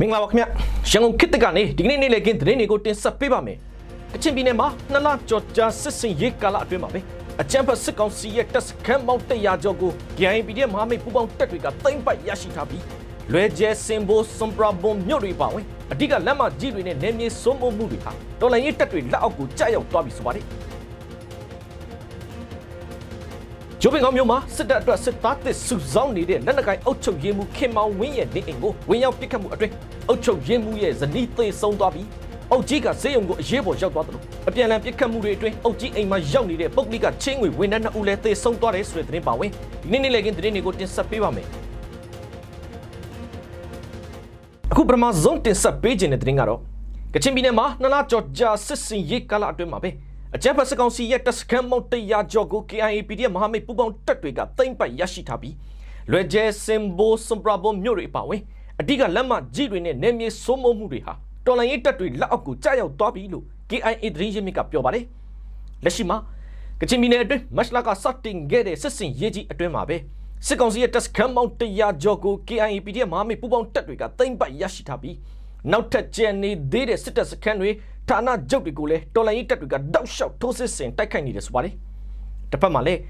မင်္ဂလာပါခင်ဗျရန်ကုန်ခေတ်တကနေဒီကနေ့နေ့လည်ခင်းသတင်းတွေကိုတင်ဆက်ပေးပါမယ်ကချင်ပြည်နယ်မှာနှစ်လကျော်ကြာစစ်စင်ရေးကာလအတွင်းမှာပဲအကြမ်းဖက်စစ်ကောင်စီရဲ့တပ်စခန်းပေါင်း100ကျော်ကို GIPD ရဲ့မဟာမိတ်ပူးပေါင်းတပ်တွေကသိမ်းပိုက်ရရှိထားပြီးလွယ်ကျဲစင်ဘိုစွန်ပရာဘွန်မြို့တွေပါဝင်အဓိကလမ်းမကြီးတွေနဲ့နေမြေစိုးမိုးမှုတွေဟာတော်လိုင်းရေးတပ်တွေလက်အောက်ကိုကြာရောက်သွားပြီဆိုပါတယ် ကျိုးပင်ကောင်းမျိုးမှာစစ်တပ်အတွက်စစ်သားတစ်စုဆောင်းနေတဲ့လက်နက်ကိုင်အုပ်ချုပ်ရေးမှုခင်မောင်ဝင်းရဲ့နေအိမ်ကိုဝင်ရောက်ပစ်ခတ်မှုအတွင်းအုပ်ချုပ်ရေးမှုရဲ့ဇနီးသေဆုံးသွားပြီးအုပ်ကြီးကဈေးရုံကိုအရေးပေါ်ရောက်သွားတယ်လို့အပြန်အလှန်ပစ်ခတ်မှုတွေအတွင်းအုပ်ကြီးအိမ်မှာရောက်နေတဲ့ပုဂ္ဂလိကချင်းငွေဝန်ထမ်းနှစ်ဦးလည်းသေဆုံးသွားတယ်ဆိုတဲ့သတင်းပါဝင်ဒီနေ့နေ့လည်ခင်းသတင်းတွေကိုတင်ဆက်ပေးပါမယ်အခုပထမဆုံးတင်ဆက်ပေးခြင်းတဲ့သတင်းကတော့ကချင်ပြည်နယ်မှာနှစ်လကျော်ကြာစစ်စင်ရေးကာလအတွင်းမှာပဲ အကြမ်းဖက်စစ်ကောင်စီရဲ့တပ်စခန်းမောင်း100ကျော်ကို KIA PDF မဟာမိတ်ပူးပေါင်းတပ်တွေကသိမ်းပိုက်ရရှိထားပြီးလွယ်ကျဲစင်ဘိုစွန်ပရာဘွန်မြို့တွေအပါအဝင်အဓိကလက်မကြီးတွေနဲ့နေမြေစိုးမိုးမှုတွေဟာတော်လိုင်းရေးတပ်တွေလက်အောက်ကိုကြာရောက်သွားပြီလို့ KIA သတင်းရင်းမြစ်ကပြောပါတယ်လက်ရှိမှာကချင်ပြည်နယ်အတွင်းမတ်လကစတင်ခဲ့တဲ့စစ်စင်ရေးကြီးအတွင်းမှာပဲစစ်ကောင်စီရဲ့တပ်စခန်းပေါင်း100ကျော်ကို KIA PDF မဟာမိတ်ပူးပေါင်းတပ်တွေကသိမ်းပိုက်ရရှိထားပြီးနောက်ထပ်ကျန်နေသေးတဲ့စစ်တပ်စခန်းတွေ ဌာနချုပ်တွေကိုလည်းတော်လိုင်းရေးတပ်တွေကတောက်လျှောက်ထိုးစစ်ဆင်တိုက်ခိုက်နေတယ်ဆိုပါတယ်တစ်ဖက်မှာလည်း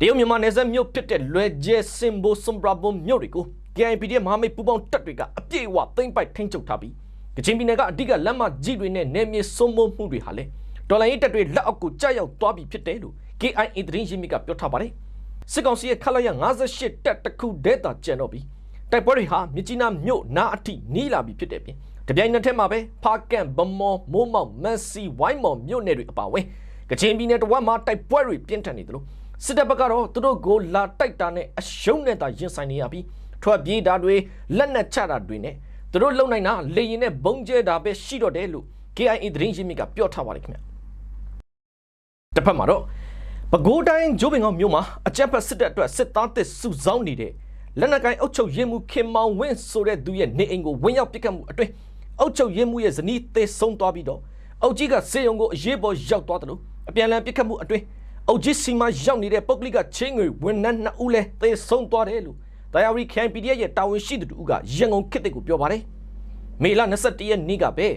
တရုတ်မြန်မာနယ်စပ်မြို့ဖြစ်တဲ့လွယ်ကျဲစင်ဘိုစွန်ဘရာဘွန်မြို့တွေကို KIPD မဟာမိတ်ပူးပေါင်းတပ်တွေကအပြည့်အဝသိမ်းပိုက်ထိန်းချုပ်ထားပြီးကချင်ပြည်နယ်ကအဓိကလက်မကြီးတွေနဲ့နယ်မြေစိုးမိုးမှုတွေဟာလည်းတော်လိုင်းရေးတပ်တွေလက်အောက်ကိုကြာရောက်သွားပြီဖြစ်တယ်လို့ KIA သတင်းရင်းမြစ်ကပြောထားပါတယ်စစ်ကောင်စီရဲ့ခလာရ58တပ်တစ်ခုဒေတာကျန်တော့ပြီးတိုက်ပွဲတွေဟာမြကြီးနားမြို့နားအထိနီးလာပြီဖြစ်တယ်ပြင် တပြိုင်နက်တည်းမှာပဲဖားကန်ဗမော်မိုးမောက်မန်စီဝိုင်းမော်မြို့နယ်တွေအပါအဝင်ကချင်ပြည်နယ်တစ်ဝက်မှာတိုက်ပွဲတွေပြင်းထန်နေတယ်လို့စစ်တပ်ဘက်ကတော့သူတို့ကိုလာတိုက်တာနဲ့အရှုံးနဲ့သာရင်ဆိုင်နေရပြီးထွက်ပြေးတာတွေလက်နက်ချတာတွေနဲ့သူတို့လုံနိုင်တာလေရင်နဲ့ဘုံကျဲတာပဲရှိတော့တယ်လို့ KIA သတင်းရင်းမြစ်ကပြောထားပါတယ်ခင်ဗျတစ်ဖက်မှာတော့ပဲခူးတိုင်းဂျိုးပင်ကောင်မြို့မှာအကြက်ဖက်စစ်တပ်အတွက်စစ်သားတစ်စုဆောင်းနေတဲ့လက်နက်ကိုင်အုပ်ချုပ်ရေးမှုခင်မောင်ဝင်းဆိုတဲ့သူရဲ့နေအိမ်ကိုဝင်ရောက်ပစ်ခတ်မှုအတွင်း အုပ်ချုပ်ရေးမှုရဲ့ဇနီးသေဆုံးသွားပြီးတော့အုပ်ကြီးကစေယုံကိုအရေးပေါ်ရောက်သွားတယ်လို့အပြန်အလှန်ပစ်ခတ်မှုအတွင်းအုပ်ကြီးစီမရောက်နေတဲ့ပုဂ္ဂလိကချင်းငွေဝန်ထမ်းနှစ်ဦးလည်းသေဆုံးသွားတယ်လို့တရားရီခိုင် PDF ရဲ့တာဝန်ရှိသူတို့ကရန်ကုန်ခေတ်တစ်ကိုပြောပါတယ်မေလ21ရက်နေ့ကပဲ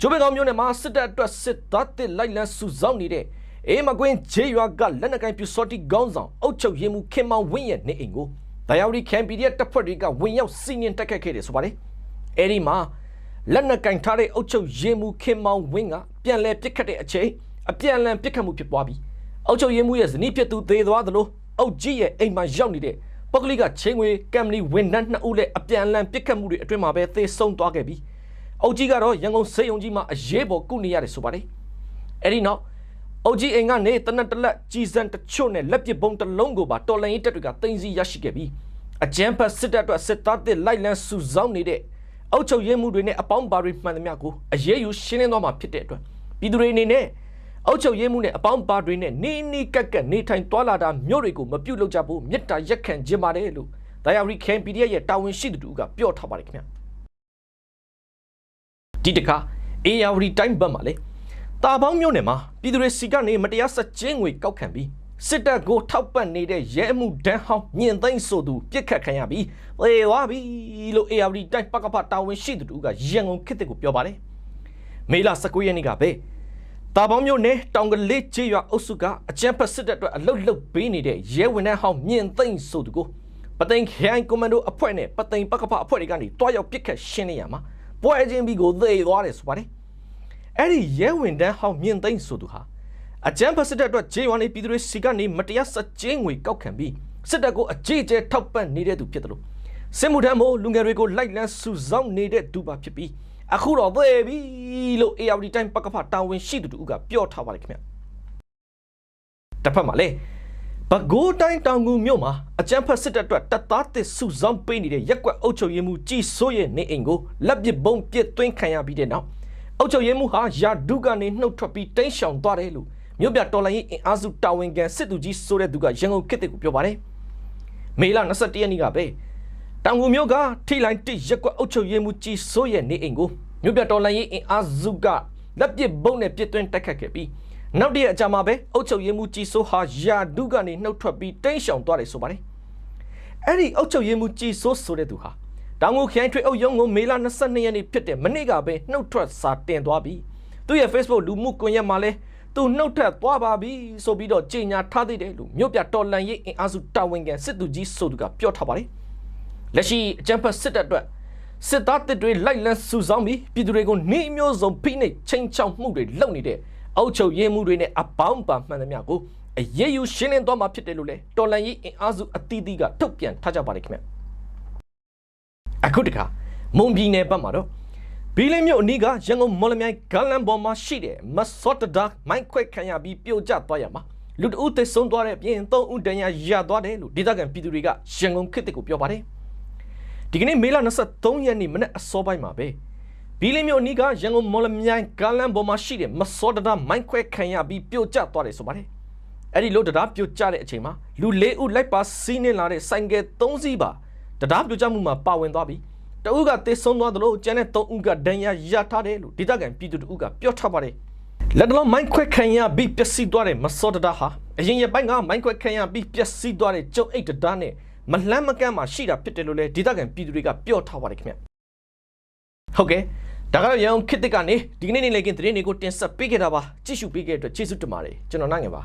ဂျိုးဘေကောင်မျိုးနဲ့မှာစစ်တပ်အတွက်စစ်သားတစ်လိုက်လံစုဆောင်းနေတဲ့အေးမကွင်းဂျေရွာကလက်နက်ကိုင်ပြူစော်တီကောင်းဆောင်အုပ်ချုပ်ရေးမှုခင်မောင်ဝင်းရဲ့နေအိမ်ကိုတရားရီခိုင် PDF တပ်ဖွဲ့တွေကဝင်ရောက်စီးနင်းတိုက်ခတ်ခဲ့တယ်ဆိုပါတယ်အဲဒီမှာ လက်နက်ကင်ထားတဲ့အုပ်ချုပ်ရေးမှုခင်မောင်ဝင်းကပြန်လဲပစ်ခတ်တဲ့အချိန်အပြန်လန်ပစ်ခတ်မှုဖြစ်ပွားပြီးအုပ်ချုပ်ရေးမှုရဲ့ဇနီးဖြစ်သူသေသွားသလိုအုပ်ကြီးရဲ့အိမ်မှာရောက်နေတဲ့ပုဂ္ဂလိကချင်းငွေကမ်ပဏီဝန်ထမ်းနှစ်ဦးလည်းအပြန်လန်ပစ်ခတ်မှုတွေအတွင်းမှာပဲသေဆုံးသွားခဲ့ပြီးအုပ်ကြီးကတော့ရန်ကုန်စေယုံကြီးမှာအရေးပေါ်ကုနေရတယ်ဆိုပါတယ်အဲ့ဒီနောက်အုပ်ကြီးအိမ်ကနေတနက်တလက်ကြီးစံတချို့နဲ့လက်ပစ်ပုံးတစ်လုံးကိုပါတော်လန်ရေးတပ်တွေကတင်စီရရှိခဲ့ပြီးအကြမ်းဖက်စစ်တပ်အတွက်စစ်သားတစ်လိုက်လံစုဆောင်းနေတဲ့ အုပ်ချုပ်ရေးမှုတွေနဲ့အပေါင်းပါတွေမှန်သမျှကိုအရေးယူရှင်းလင်းသွားမှာဖြစ်တဲ့အတွက်ပြည်သူတွေအနေနဲ့အုပ်ချုပ်ရေးမှုနဲ့အပေါင်းပါတွေနဲ့နေနေကက်ကက်နေထိုင်သွားလာတာမျိုးတွေကိုမပြုတ်လောက်ကြဖို့မေတ္တာရက်ခံခြင်းပါတယ်လို့ဒါယာရီခင် PDF ရဲ့တာဝန်ရှိသူတို့ကပြောထားပါတယ်ခင်ဗျဒီတခါ ARD တိုင်းဘက်မှာလေတာပေါင်းမျိုးနယ်မှာပြည်သူတွေစီကနေမတရားစက်ကျင်းငွေကောက်ခံပြီး စစ်တပ်ကိုထောက်ပံ့နေတဲ့ရဲမှုဒန်းဟောင်းညင်သိမ့်ဆိုသူပြစ်ခတ်ခံရပြီးသေသွားပြီလို့ ARD တိုင်းပကပတာဝန်ရှိသူတို့ကရန်ကုန်ခေတ်ကိုပြောပါတယ်မေလ19ရက်နေ့ကပဲတာပေါင်းမျိုးနယ်တောင်ကလေးကျေးရွာအုပ်စုကအကြမ်းဖက်စစ်တပ်အတွက်အလုတ်လုတ်ပေးနေတဲ့ရဲဝန်ထမ်းဟောင်းညင်သိမ့်ဆိုသူကိုပသိမ်ခိုင်ကွန်မန်ဒိုအဖွဲ့နဲ့ပသိမ်ပကပအဖွဲ့တွေကနေတွားရောက်ပြစ်ခတ်ရှင်းနေရမှာပွဲချင်းပြီးကိုသေသွားတယ်ဆိုပါတယ်အဲ့ဒီရဲဝန်ထမ်းဟောင်းမြင့်သိမ့်ဆိုသူဟာ အကြမ်းဖက်စစ်တပ်အတွက်ဂျေဝမ်နေပြည်သူတွေစီကနေမတရားစကြင်းငွေကောက်ခံပြီးစစ်တပ်ကိုအကြေကျဲထောက်ပံ့နေတဲ့သူဖြစ်တယ်လို့စစ်မှုထမ်းမို့လူငယ်တွေကိုလိုက်လံစုဆောင်းနေတဲ့သူပါဖြစ်ပြီးအခုတော့သေပြီလို့ ARD တိုင်းပကဖတာဝန်ရှိသူတို့ကပြောထားပါလိမ့်ခင်ဗျတစ်ဖက်မှာလေဘကိုးတိုင်းတောင်ကူမြို့မှာအကြမ်းဖက်စစ်တပ်အတွက်တပ်သားတစ်စုဆောင်းပေးနေတဲ့ရက်ကွက်အုပ်ချုပ်ရေးမှူးကြည်စိုးရဲ့နေအိမ်ကိုလက်ပစ်ဘုံပစ်သွင်းခံရပြီးတဲ့နောက်အုပ်ချုပ်ရေးမှူးဟာယာဒုကနေနှုတ်ထွက်ပြီးတိမ်းရှောင်သွားတယ်လို့ မြို့ပြတော်လိုင်းရေးအင်အားစုတာဝန်ခံစစ်သူကြီးဆိုတဲ့သူကရန်ကုန်ခေတ်ကိုပြောပါတယ်မေလ21ရက်နေ့ကပဲတောင်ကူမြို့ကထိလိုင်းတစ်ရက်ကွက်အုပ်ချုပ်ရေးမှူးကြည်စိုးရဲ့နေအိမ်ကိုမြို့ပြတော်လိုင်းရေးအင်အားစုကလက်ပစ်ဘုံနဲ့ပစ်သွင်းတိုက်ခတ်ခဲ့ပြီးနောက်တရက်အကြာမှာပဲအုပ်ချုပ်ရေးမှူးကြီးစိုးဟာယာဒုကနေနှုတ်ထွက်ပြီးတိမ်းရှောင်သွားတယ်ဆိုပါတယ်။အဲ့ဒီအုပ်ချုပ်ရေးမှူးကြီးစိုးဆိုတဲ့သူဟာတောင်ငူခရိုင်ထွေအုပ်ရုံးကိုမေလ22ရက်နေ့ဖြစ်တဲ့မနေ့ကပဲနှုတ်ထွက်စာတင်သွားပြီးသူ့ရဲ့ Facebook လူမှုကွန်ရက်မှာလည်း သူနှုတ်ထွက်သွားပါပြီဆိုပြီးတော့ကြေညာထားသေးတယ်လို့မြို့ပြတော်လန်ရေးအင်အားစုတာဝန်ခံစစ်သူကြီးဆိုသူကပြောထားပါတယ်လက်ရှိအကြံဖတ်စစ်တပ်အတွက်စစ်သားတစ်တွေလိုက်လံစုဆောင်းပြီးပြည်သူတွေကိုနေမျိုးစုံဖိနှိပ်ချိန်ချောက်မှုတွေလုပ်နေတဲ့အုပ်ချုပ်ရေးမှုတွေနဲ့အပေါင်းပါမှန်သမျှကိုအရေးယူရှင်းလင်းသွားမှာဖြစ်တယ်လို့လည်းတော်လန်ရေးအင်အားစုအသီးသီးကထုတ်ပြန်ထားကြပါတယ်ခင်ဗျအခုတခါမွန်ပြည်နယ်ဘက်မှာတော့ ဘီလင်းမြို့အနီးကရန်ကုန်မော်လမြိုင်ဂန်လန်ပေါ်မှာရှိတဲ့မဆော့တဒါမိုင်းခွဲခံရပြီးပြိုကျသွားရမှာလူတဦးသေဆုံးသွားတဲ့အပြင်သုံးဦးဒဏ်ရာရသွားတယ်လို့ဒေသခံပြည်သူတွေကရန်ကုန်ခေတ်ကိုပြောပါတယ်ဒီကနေ့မေလ23ရက်နေ့မနေ့အစောပိုင်းမှာပဲဘီလင်းမြို့အနီးကရန်ကုန်မော်လမြိုင်ဂန်လန်ပေါ်မှာရှိတဲ့မဆော့တဒါမိုင်းခွဲခံရပြီးပြိုကျသွားတယ်ဆိုပါတယ်အဲ့ဒီလို့တရားပြိုကျတဲ့အချိန်မှာလူ၄ဦးလိုက်ပါစီးနှင်လာတဲ့ဆိုင်ကယ်၃စီးပါတရားပြိုကျမှုမှာပါဝင်သွားပြီး တဦးကသေဆုံးသွားသလိုကျန်တဲ့၃ဦးကဒဏ်ရာရထားတယ်လို့ဒေသခံပြည်သူတို့ကပြောထားပါတယ်လက်တလုံးမိုင်းခွဲခံရပြီးပျက်စီးသွားတဲ့မစောတဒါဟာအရင်ရပိုင်းကမိုင်းခွဲခံရပြီးပျက်စီးသွားတဲ့ကျုံအိတ်တဒါနဲ့မလှမ်းမကမ်းမှာရှိတာဖြစ်တယ်လို့လည်းဒေသခံပြည်သူတွေကပြောထားပါတယ်ခင်ဗျဟုတ်ကဲ့ဒါကတော့ရန်ကုန်ခေတ်သစ်ကနေဒီကနေ့နေ့လေကင်းသတင်းတွေကိုတင်ဆက်ပေးခဲ့တာပါကြည့်ရှုပေးခဲ့တဲ့အတွက်ကျေးဇူးတင်ပါတယ်ကျွန်တော်နိုင်ငယ်ပါ